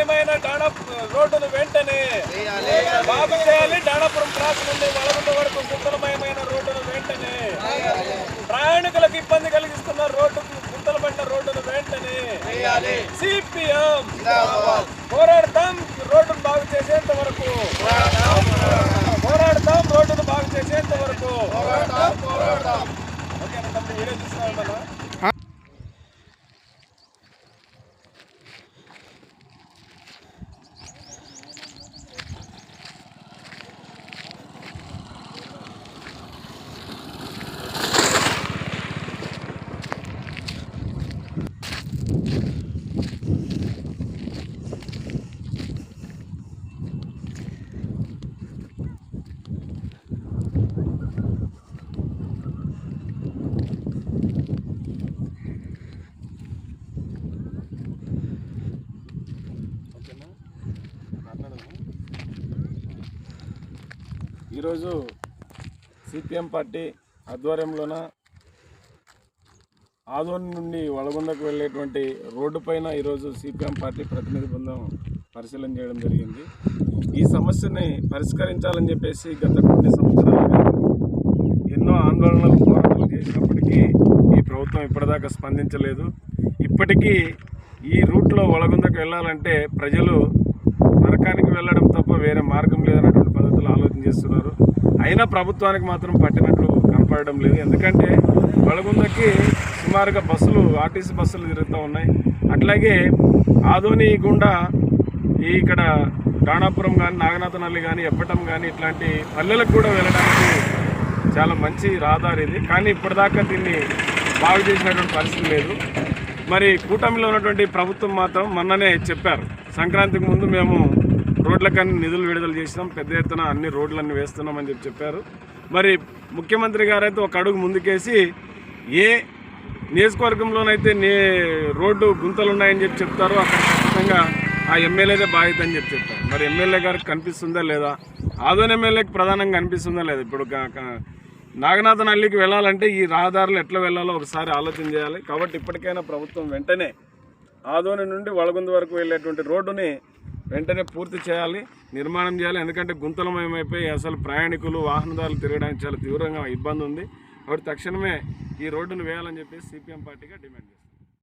గుంతలమయమైన డాణ రోడ్డును వెంటనే బాగు చేయాలి. డాణాపురం క్రాస్ నుండి వలగుంట వరకు గుంతలమయమైన రోడ్డును వెంటనే ప్రయాణికులకు ఇబ్బంది కలిగిస్తున్న రోడ్డు గుంతలపడిన రోడ్డును వెంటనే సిపిఎం పోరాడతాం. రోడ్డును బాగు చేసేంత వరకు పోరాడతాం రోడ్డును బాగు చేసేంత వరకు ఓకేనా తమ్ముడు వీడియో చూస్తున్నాం మనం ఓకేనా మాట్లాడదామా ఈరోజు సిపిఎం పార్టీ ఆధ్వర్యంలోన ఆదోని నుండి వడగొండకు వెళ్ళేటువంటి రోడ్డు పైన ఈరోజు సిపిఎం పార్టీ ప్రతినిధి బృందం పరిశీలన చేయడం జరిగింది. ఈ సమస్యని పరిష్కరించాలని చెప్పేసి గత కొన్ని సంవత్సరాలుగా ఎన్నో ఆందోళనలు పోరాటాలు చేసినప్పటికీ ఈ ప్రభుత్వం ఇప్పటిదాకా స్పందించలేదు. ఇప్పటికీ ఈ రూట్లో వలగొందకు వెళ్ళాలంటే ప్రజలు నరకానికి వెళ్ళడం తప్ప వేరే మార్గం లేదన్నటువంటి చేస్తున్నారు అయినా ప్రభుత్వానికి మాత్రం పట్టినట్లు కనపడడం లేదు. ఎందుకంటే వలగొందకి సుమారుగా బస్సులు ఆర్టీసీ బస్సులు తిరుగుతూ ఉన్నాయి. అట్లాగే ఆదోని గుండా ఈ ఇక్కడ రాణాపురం కానీ నాగనాథనల్లి కానీ ఎప్పటం కానీ ఇట్లాంటి పల్లెలకు కూడా వెళ్ళడానికి చాలా మంచి రహదారి ఇది. కానీ ఇప్పటిదాకా దీన్ని బాగు చేసినటువంటి పరిస్థితి లేదు. మరి కూటమిలో ఉన్నటువంటి ప్రభుత్వం మాత్రం మొన్ననే చెప్పారు. సంక్రాంతికి ముందు మేము రోడ్లకన్నీ నిధులు విడుదల చేసినాం. పెద్ద ఎత్తున అన్ని రోడ్లన్నీ వేస్తున్నామని చెప్పి చెప్పారు. మరి ముఖ్యమంత్రి గారైతే ఒక అడుగు ముందుకేసి ఏ నియోజకవర్గంలోనైతే నే రోడ్డు గుంతలు ఉన్నాయని చెప్పి చెప్తారో అక్కడ ఖచ్చితంగా ఆ ఎమ్మెల్యేదే బాధ్యత అని చెప్పి చెప్తారు. మరి ఎమ్మెల్యే గారికి కనిపిస్తుందా లేదా? ఆదోన్ ఎమ్మెల్యేకి ప్రధానంగా కనిపిస్తుందా లేదా? ఇప్పుడు నాగనాథన్ అల్లికి వెళ్ళాలంటే ఈ రహదారులు ఎట్లా వెళ్ళాలో ఒకసారి ఆలోచన చేయాలి. కాబట్టి ఇప్పటికైనా ప్రభుత్వం వెంటనే ఆదోని నుండి వలగుంద వరకు వెళ్ళేటువంటి రోడ్డుని వెంటనే పూర్తి చేయాలి నిర్మాణం చేయాలి. ఎందుకంటే గుంతలమయమైపోయి అసలు ప్రయాణికులు వాహనదారులు తిరగడానికి చాలా తీవ్రంగా ఇబ్బంది ఉంది. కాబట్టి తక్షణమే ఈ రోడ్డును వేయాలని చెప్పేసి సిపిఎం పార్టీగా డిమాండ్ చేస్తుంది